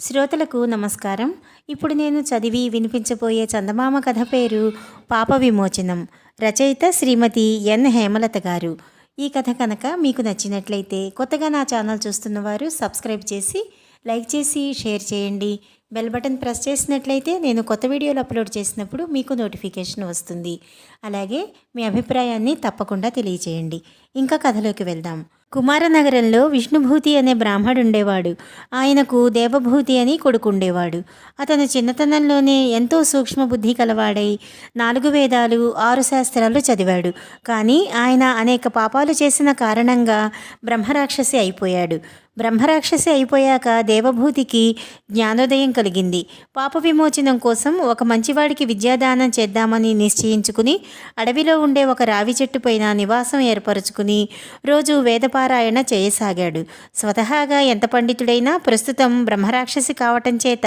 శ్రోతలకు నమస్కారం. ఇప్పుడు నేను చదివి వినిపించబోయే చందమామ కథ పేరు పాప విమోచనం. రచయిత శ్రీమతి ఎన్. హేమలత గారు. ఈ కథ కనుక మీకు నచ్చినట్లయితే కొత్తగా నా ఛానల్ చూస్తున్నవారు సబ్స్క్రైబ్ చేసి లైక్ చేసి షేర్ చేయండి. బెల్ బటన్ ప్రెస్ చేసినట్లయితే నేను కొత్త వీడియోలు అప్లోడ్ చేసినప్పుడు మీకు నోటిఫికేషన్ వస్తుంది. అలాగే మీ అభిప్రాయాన్ని తప్పకుండా తెలియచేయండి. ఇంకా కథలోకి వెళ్దాం. కుమారనగరంలో విష్ణుభూతి అనే బ్రాహ్మడు ఉండేవాడు ఆయనకు దేవభూతి అని కొడుకుండేవాడు. అతను చిన్నతనంలోనే ఎంతో సూక్ష్మబుద్ధి కలవాడై నాలుగు వేదాలు ఆరు శాస్త్రాలు చదివాడు. కానీ ఆయన అనేక పాపాలు చేసిన కారణంగా బ్రహ్మరాక్షసి అయిపోయాడు. బ్రహ్మరాక్షసి అయిపోయాక దేవభూతికి జ్ఞానోదయం కలిగింది. పాప విమోచనం కోసం ఒక మంచివాడికి విద్యాదానం చేద్దామని నిశ్చయించుకుని అడవిలో ఉండే ఒక రావి చెట్టు పైన నివాసం ఏర్పరచుకుని రోజు వేదపారాయణ చేయసాగాడు. స్వతహాగా ఎంత పండితుడైనా ప్రస్తుతం బ్రహ్మరాక్షసి కావటం చేత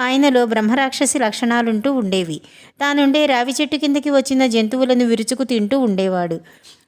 ఆయనలో బ్రహ్మరాక్షసి లక్షణాలుంటూ ఉండేవి. తానుండే రావి చెట్టు కిందకి వచ్చిన జంతువులను విరుచుకు తింటూ ఉండేవాడు.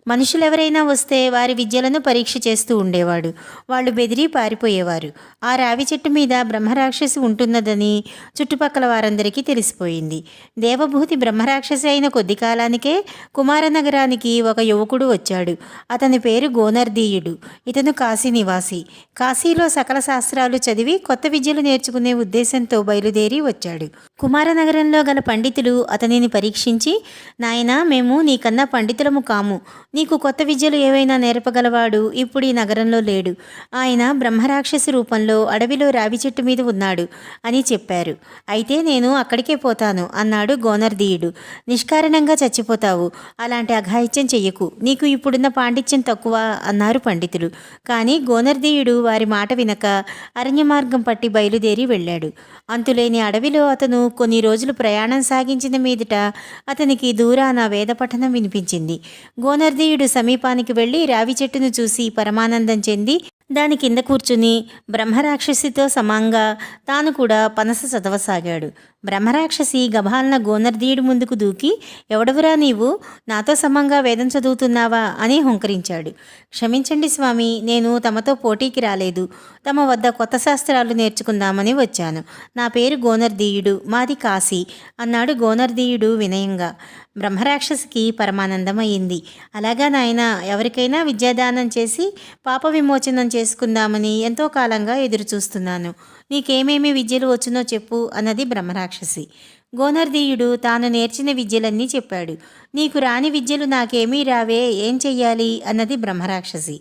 మనుషులెవరైనా వస్తే వారి విద్యలను పరీక్ష చేస్తూ ఉండేవాడు. వాళ్ళు బెదిరి పారిపోయేవారు. ఆ రావి చెట్టు మీద బ్రహ్మరాక్షసి ఉంటున్నదని చుట్టుపక్కల వారందరికీ తెలిసిపోయింది. దేవభూతి బ్రహ్మరాక్షసి అయిన కొద్ది కాలానికే కుమారనగరానికి ఒక యువకుడు వచ్చాడు. అతని పేరు గోనర్దీయుడు. ఇతను కాశీ నివాసి. కాశీలో సకల శాస్త్రాలు చదివి కొత్త విద్యలు నేర్చుకునే ఉద్దేశంతో బయలుదేరి వచ్చాడు. కుమారనగరంలో గల పండితులు అతనిని పరీక్షించి నాయనా మేము నీకన్నా పండితులము కాము. నీకు కొత్త విద్యలు ఏవైనా నేర్పగలవాడు ఇప్పుడు ఈ నగరంలో లేడు. ఆయన బ్రహ్మరాక్షసి రూపంలో అడవిలో రావి చెట్టు మీద ఉన్నాడు అని చెప్పారు. అయితే నేను అక్కడికే పోతాను అన్నాడు గోనర్దీయుడు. నిష్కారణంగా చచ్చిపోతావు. అలాంటి అఘాయిత్యం చెయ్యకు. నీకు ఇప్పుడున్న పాండిత్యం తక్కువ అన్నారు పండితులు. కానీ గోనర్దీయుడు వారి మాట వినక అరణ్య మార్గం పట్టి బయలుదేరి వెళ్ళాడు. అంతులేని అడవిలో అతను కొన్ని రోజులు ప్రయాణం సాగించిన మీదట అతనికి దూరాన వేద పఠనం వినిపించింది. గోనర్దీయుడు సమీపానికి వెళ్ళి రావి చెట్టును చూసి పరమానందం చెంది దాని కింద కూర్చుని బ్రహ్మరాక్షసితో సమంగా తాను కూడా పనస చదవసాగాడు. బ్రహ్మరాక్షసి గభాలన గోనర్దీయుడి ముందుకు దూకి ఎవడవురా నీవు? నాతో సమంగా వేదం చదువుతున్నావా? అని హుంకరించాడు. క్షమించండి స్వామి నేను తమతో పోటీకి రాలేదు. తమ వద్ద కొత్త శాస్త్రాలు నేర్చుకుందామని వచ్చాను. నా పేరు గోనర్దీయుడు మాది కాశీ అన్నాడు గోనర్దీయుడు వినయంగా. బ్రహ్మరాక్షసికి పరమానందమయ్యింది. అలాగా నాయన ఎవరికైనా విద్యాదానం చేసి పాప విమోచనం చేసుకుందామని ఎంతో కాలంగా ఎదురుచూస్తున్నాను. నీకేమేమి విద్యలు వచ్చునో చెప్పు అన్నది రాక్షసి. గోనర్దీయుడు తాను నేర్చిన విద్యలన్నీ చెప్పాడు. నీకు రాని విద్యలు నాకేమీ రావే ఏం చెయ్యాలి? అన్నది బ్రహ్మరాక్షసి.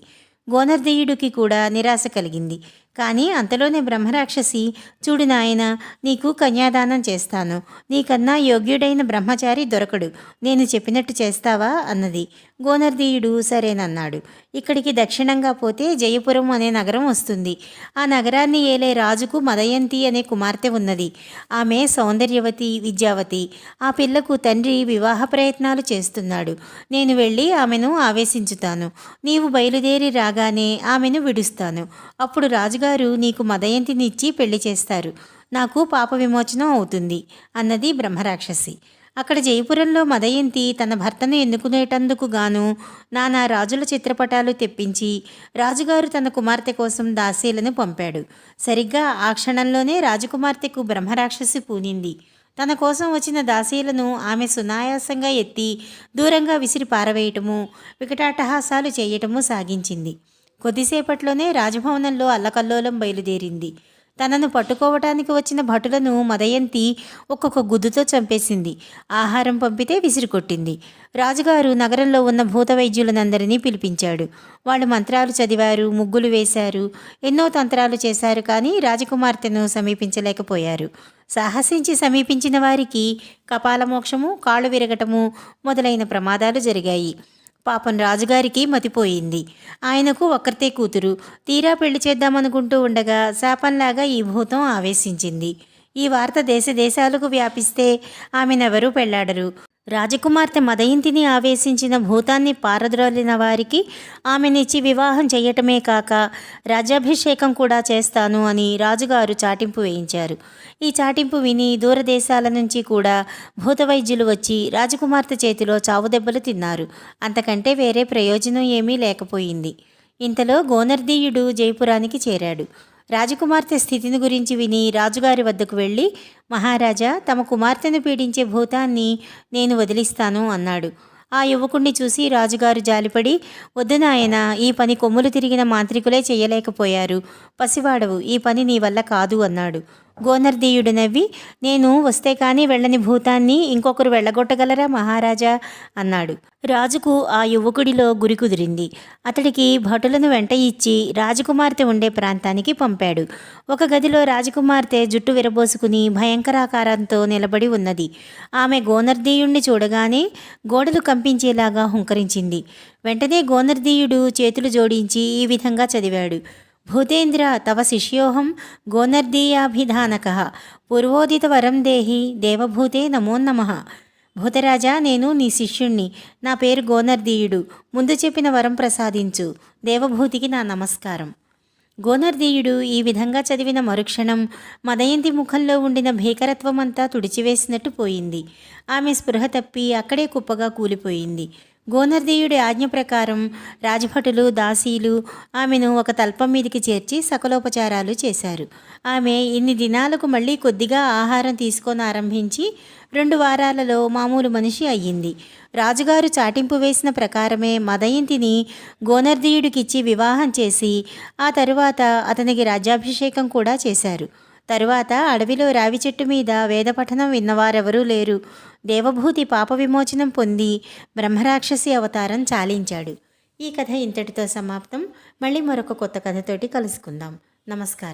గోనర్దీయుడికి కూడా నిరాశ కలిగింది. కానీ అంతలోనే బ్రహ్మరాక్షసి చూడు నాయన నీకు కన్యాదానం చేస్తాను. నీకన్నా యోగ్యుడైన బ్రహ్మచారి దొరకడు. నేను చెప్పినట్టు చేస్తావా? అన్నది. గోనర్దీయుడు సరేనన్నాడు. ఇక్కడికి దక్షిణంగా పోతే జయపురం అనే నగరం వస్తుంది. ఆ నగరాన్ని ఏలే రాజుకు మదయంతి అనే కుమార్తె ఉన్నది. ఆమె సౌందర్యవతి విద్యావతి. ఆ పిల్లకు తండ్రి వివాహ ప్రయత్నాలు చేస్తున్నాడు. నేను వెళ్ళి ఆమెను ఆవేశించుతాను. నీవు బయలుదేరి రాగానే ఆమెను విడుస్తాను. అప్పుడు రాజుగారు గారు నీకు మదయంతినిచ్చి పెళ్ళి చేస్తారు. నాకు పాప విమోచనం అవుతుంది అన్నది బ్రహ్మరాక్షసి. అక్కడ జయపురంలో మదయంతి తన భర్తను ఎన్నుకునేటందుకు గాను నానా రాజుల చిత్రపటాలు తెప్పించి రాజుగారు తన కుమార్తె కోసం దాసీలను పంపాడు. సరిగ్గా ఆ క్షణంలోనే రాజకుమార్తెకు బ్రహ్మరాక్షసి పూనింది. తన కోసం వచ్చిన దాసీలను ఆమె సునాయాసంగా ఎత్తి దూరంగా విసిరి పారవేయటము వికటాటహాసాలు చేయటము సాగించింది. కొద్దిసేపట్లోనే రాజభవనంలో అల్లకల్లోలం బయలుదేరింది. తనను పట్టుకోవటానికి వచ్చిన భటులను మదయంతి ఒక్కొక్క గుద్దుతో చంపేసింది. ఆహారం పంపితే విసిరికొట్టింది. రాజుగారు నగరంలో ఉన్న భూత వైద్యులనందరినీ పిలిపించాడు. వాళ్ళు మంత్రాలు చదివారు ముగ్గులు వేశారు ఎన్నో తంత్రాలు చేశారు కానీ రాజకుమార్తెను సమీపించలేకపోయారు. సాహసించి సమీపించిన వారికి కపాలమోక్షము కాళ్ళు విరగటము మొదలైన ప్రమాదాలు జరిగాయి. పాపం రాజుగారికి మతిపోయింది. ఆయనకు ఒక్కరితే కూతురు. తీరా పెళ్ళి చేద్దామనుకుంటూ ఉండగా శాపంలాగా ఈ భూతం ఆవేశించింది. ఈ వార్త దేశ దేశాలకు వ్యాపిస్తే ఆమెనెవరూ పెళ్ళాడరు. రాజకుమార్తె మదయింతిని ఆవేశించిన భూతాన్ని పారద్రోలిన వారికి ఆమెనిచ్చి వివాహం చేయటమే కాక రాజ్యాభిషేకం కూడా చేస్తాను అని రాజుగారు చాటింపు వేయించారు. ఈ చాటింపు విని దూరదేశాల నుంచి కూడా భూతవైద్యులు వచ్చి రాజకుమార్తె చేతిలో చావుదెబ్బలు తిన్నారు. అంతకంటే వేరే ప్రయోజనం ఏమీ లేకపోయింది. ఇంతలో గోనర్దీయుడు జైపురానికి చేరాడు. రాజకుమార్తె స్థితిని గురించి విని రాజుగారి వద్దకు వెళ్ళి మహారాజా తమ కుమార్తెను పీడించే భూతాన్ని నేను వదిలిస్తాను అన్నాడు. ఆ యువకుణ్ణి చూసి రాజుగారు జాలిపడి వద్దు నాయన ఈ పని కొమ్ములు తిరిగిన మాంత్రికులే చేయలేకపోయారు. పసివాడవు ఈ పని నీ వల్ల కాదు అన్నాడు. గోనర్దీయుడు నవ్వి నేను వస్తే కానీ వెళ్ళని భూతాన్ని ఇంకొకరు వెళ్ళగొట్టగలరా మహారాజా? అన్నాడు. రాజుకు ఆ యువకుడిలో గురి కుదిరింది. అతడికి భటులను వెంట ఇచ్చి రాజకుమార్తె ఉండే ప్రాంతానికి పంపాడు. ఒక గదిలో రాజకుమార్తె జుట్టు విరబోసుకుని భయంకరాకారంతో నిలబడి ఉన్నది. ఆమె గోనర్దీయుణ్ణి చూడగానే గోడలు కంపించేలాగా హుంకరించింది. వెంటనే గోనర్దీయుడు చేతులు జోడించి ఈ విధంగా చదివాడు. భూతేంద్ర తవ శిష్యోహం గోనర్దీయాభిధానక. పూర్వోదిత వరం దేహి దేవభూతే నమో నమః. భూతరాజా నేను నీ శిష్యుణ్ణి. నా పేరు గోనర్దీయుడు. ముందు చెప్పిన వరం ప్రసాదించు. దేవభూతికి నా నమస్కారం. గోనర్దీయుడు ఈ విధంగా చదివిన మరుక్షణం మదయంతి ముఖంలో ఉండిన భీకరత్వమంతా తుడిచివేసినట్టు పోయింది. ఆమె స్పృహ తప్పి అక్కడే కుప్పగా కూలిపోయింది. గోనర్దీయుడి ఆజ్ఞ ప్రకారం రాజభటులు దాసీలు ఆమెను ఒక తల్పం మీదికి చేర్చి సకలోపచారాలు చేశారు. ఆమె ఇన్ని దినాలకు మళ్ళీ కొద్దిగా ఆహారం తీసుకొని ఆరంభించి రెండు వారాలలో మామూలు మనిషి అయ్యింది. రాజుగారు చాటింపు వేసిన ప్రకారమే మదయంతిని గోనర్దీయుడికిచ్చి వివాహం చేసి ఆ తరువాత అతనికి రాజ్యాభిషేకం కూడా చేశారు. తరువాత అడవిలో రావి చెట్టు మీద వేదపఠనం విన్నవారెవరూ లేరు. దేవభూతి పాప విమోచనం పొంది బ్రహ్మరాక్షసి అవతారం చాలించాడు. ఈ కథ ఇంతటితో సమాప్తం. మళ్ళీ మరొక కొత్త కథతోటి కలుసుకుందాం. నమస్కారం.